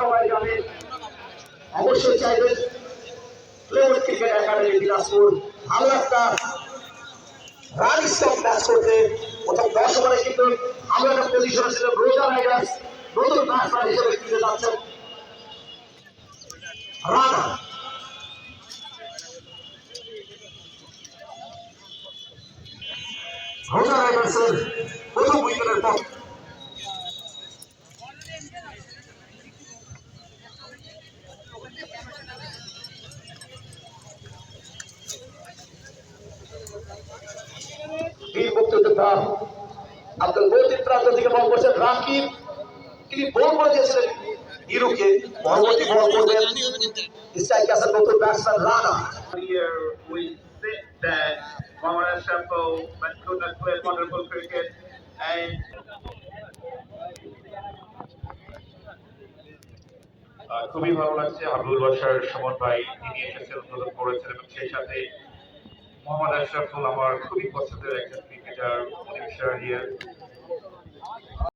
সবাই জানেন অবশ্যই চাইবেন প্লেয়ার ক্রিকেট একাডেমি দিনাজপুর ভালো একটা রান স্টপ ম্যাচ করতে। প্রথম দশ ওভারে কিন্তু ভালো একটা পজিশনে ছিল। রোজা রাইডার্স নতুন ব্যাটসম্যান হিসেবে ফিরে যাচ্ছেন। রানা। রোজা রাইডার্সের প্রথম উইকেটের পর বীর মুক্তিযোদ্ধা আব্দুল মতিন প্রান্ত থেকে বল করছেন রাকিব। তিনি বল করে পরবর্তী বল করবেন নতুন রানা। খুবই ভালো লাগছে আব্দুল বাসার সমন ভাই তিনি এসেছেন, উদ্বোধন করেছেন এবং সেই সাথে মোহাম্মদ আশরাফুল আমার খুবই পছন্দের একজন ক্রিকেটার ইয়ে